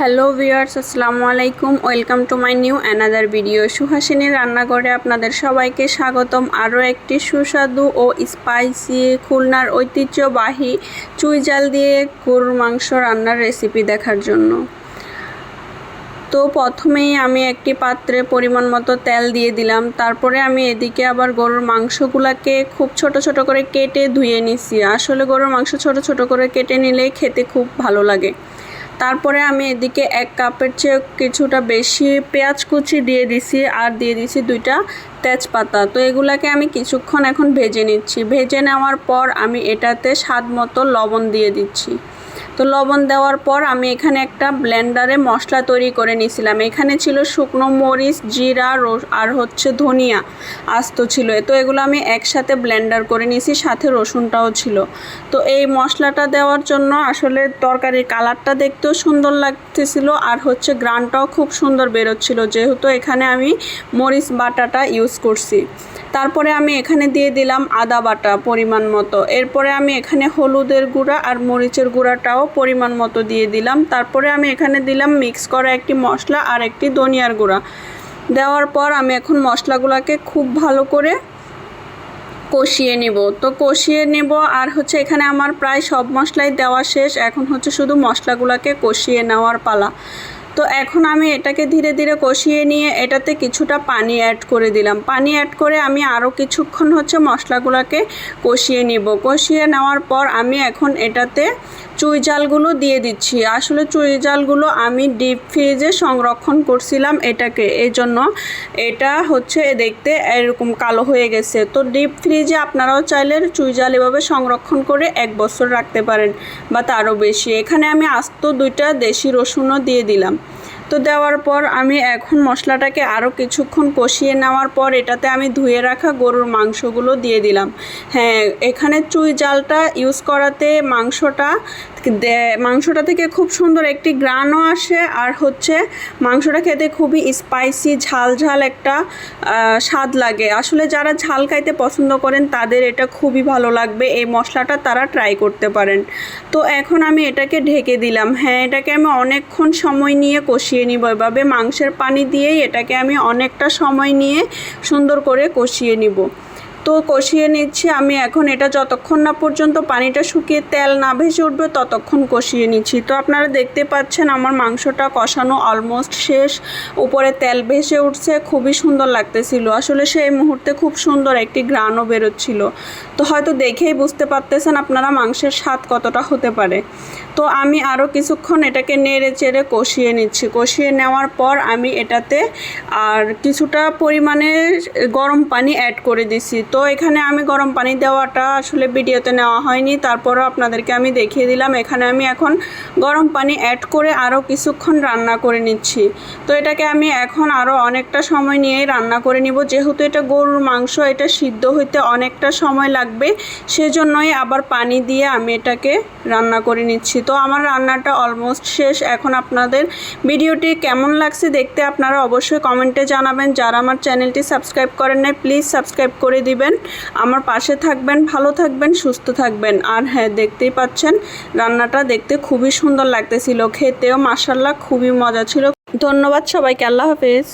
Hello viewers, আসসালামু আলাইকুম। Welcome to my new another video. Suhasini রান্নাঘরে আপনাদের সবাইকে স্বাগতম। আরও একটি সুস্বাদু ও স্পাইসি খুলনার ঐতিহ্যবাহী চুই জাল দিয়ে গরুর মাংস রান্নার রেসিপি দেখার জন্য। তো প্রথমেই আমি একটি পাত্রে পরিমাণ মতো তেল দিয়ে দিলাম। তারপরে আমি এদিকে আবার গরুর মাংসগুলোকে খুব ছোট ছোট করে কেটে ধুয়ে নিছি আসলে গরুর মাংস ছোট ছোট করে কেটে নিলেই খেতে খুব ভালো লাগে। তারপরে আমি এদিকে এক কাপের চেয়ে কিছুটা বেশি পেঁয়াজ কুচি দিয়ে দিছি আর দিয়ে দিছি দুইটা তেজপাতা। তো এগুলাকে আমি কিছুক্ষণ এখন ভেজে নিচ্ছি। ভেজে নেওয়ার পর আমি এটাতে স্বাদ মতো লবণ দিয়ে দিচ্ছি। তো লবণ দেওয়ার পর আমি এখানে একটা ব্লেন্ডারে মশলা তৈরি করে নিয়েছিলাম। এখানে ছিল শুকনো মরিচ, জিরা আর হচ্ছে ধনিয়া আস্ত ছিল। তো এগুলো আমি একসাথে ব্লেন্ডার করে নিয়েছি, সাথে রসুনটাও ছিল। তো এই মশলাটা দেওয়ার জন্য আসলে তরকারির কালারটা দেখতেও সুন্দর লাগতেছিল আর হচ্ছে গ্রানটাও খুব সুন্দর বেরোচ্ছিল, যেহেতু এখানে আমি মরিচ বাটাটা ইউজ করছি। তারপরে আমি এখানে দিয়ে দিলাম আদা বাটা পরিমাণ মতো। এরপরে আমি এখানে হলুদের গুঁড়া আর মরিচের গুঁড়াটাও পরিমাণ মতো দিয়ে দিলাম। তারপরে আমি এখানে দিলাম মিক্স করা একটি মশলা আর একটি ধনিয়ার গুঁড়া। দেওয়ার পর আমি এখন মশলাগুলোকে খুব ভালো করে কষিয়ে নেব। তো কষিয়ে নেব আর হচ্ছে এখানে আমার প্রায় সব মশলাই দেওয়া শেষ। এখন হচ্ছে শুধু মশলাগুলোকে কষিয়ে নেওয়ার পালা। তো এখন আমি এটাকে ধীরে ধীরে কষিয়ে নিয়ে এটাতে কিছুটা পানি অ্যাড করে দিলাম। পানি অ্যাড করে আমি আরও কিছুক্ষণ হচ্ছে মশলাগুলোকে কষিয়ে নিব। কষিয়ে নেওয়ার পর আমি এখন এটাতে চুই জালগুলো দিয়ে দিচ্ছি। আসলে চুই জালগুলো আমি ডিপ ফ্রিজে সংরক্ষণ করছিলাম এটাকে। এই জন্য এটা হচ্ছে দেখতে এরকম কালো হয়ে গেছে। তো ডিপ ফ্রিজে আপনারাও চাইলে চুই জাল এভাবে সংরক্ষণ করে এক বছর রাখতে পারেন বা তারও বেশি। এখানে আমি আস্ত দুইটা দেশি রসুনও দিয়ে দিলাম। তো দেওয়ার পর আমি এখন মশলাটাকে আরও কিছুক্ষণ কষিয়ে নেওয়ার পর এটাতে আমি ধুয়ে রাখা গরুর মাংসগুলো দিয়ে দিলাম। হ্যাঁ এখানে চুই জালটা ইউজ করাতে মাংসটা মাংসটা থেকে খুব সুন্দর একটি গ্রানও আসে আর হচ্ছে মাংসটা খেতে খুবই স্পাইসি ঝাল ঝাল একটা স্বাদ লাগে। আসলে যারা ঝাল খাইতে পছন্দ করেন, তাদের এটা খুবই ভালো লাগবে। এই মশলাটা তারা ট্রাই করতে পারেন। তো এখন আমি এটাকে ঢেকে দিলাম। হ্যাঁ এটাকে আমি অনেকক্ষণ সময় নিয়ে কষিয়ে নিব। এভাবে মাংসের পানি দিয়েই এটাকে আমি অনেকটা সময় নিয়ে সুন্দর করে কষিয়ে নিব। তো কষিয়ে নিচ্ছি। আমি এখন এটা যতক্ষণ না পর্যন্ত পানিটা শুকিয়ে তেল না ভেসে উঠবে, ততক্ষণ কষিয়ে নিচ্ছি। তো আপনারা দেখতে পাচ্ছেন আমার মাংসটা কষানো অলমোস্ট শেষ। উপরে তেল ভেসে উঠছে, খুবই সুন্দর লাগতেছিল। আসলে সেই মুহূর্তে খুব সুন্দর একটি গ্রানও বেরোচ্ছিল। তো হয়তো দেখেই বুঝতে পারতেছেন আপনারা মাংসের স্বাদ কতটা হতে পারে। তো আমি আরও কিছুক্ষণ এটাকে নেড়ে চেড়ে কষিয়ে নিচ্ছি। কষিয়ে নেওয়ার পর আমি এটাতে আর কিছুটা পরিমাণে গরম পানি অ্যাড করে দিছি। তো এখানে আমি গরম পানি দেওয়াটা আসলে ভিডিওতে নেওয়া হয়নি, তারপরও আপনাদেরকে আমি দেখিয়ে দিলাম। এখানে আমি এখন গরম পানি অ্যাড করে আরও কিছুক্ষণ রান্না করে নিচ্ছি। তো এটাকে আমি এখন আরও অনেকটা সময় নিয়েই রান্না করে নিব। যেহেতু এটা গরুর মাংস, এটা সিদ্ধ হইতে অনেকটা সময় লাগবে, সেজন্যই আবার পানি দিয়ে আমি এটাকে রান্না করে নিচ্ছি। তো আমার রান্নাটা অলমোস্ট শেষ। এখন আপনাদের ভিডিওটি কেমন লাগছে দেখতে আপনারা অবশ্যই কমেন্টে জানাবেন। যারা আমার চ্যানেলটি সাবস্ক্রাইব করেন নাই প্লিজ সাবস্ক্রাইব করে দিবেন। আমার পাশে থাকবেন, ভালো থাকবেন, সুস্থ থাকবেন। আর হ্যাঁ দেখতেই পাচ্ছেন, রান্নাটা দেখতে খুবই সুন্দর লাগতেছিল, খেতেও মাসাল্লাহ খুবই মজা ছিল। ধন্যবাদ সবাইকে, আল্লাহ হাফেজ।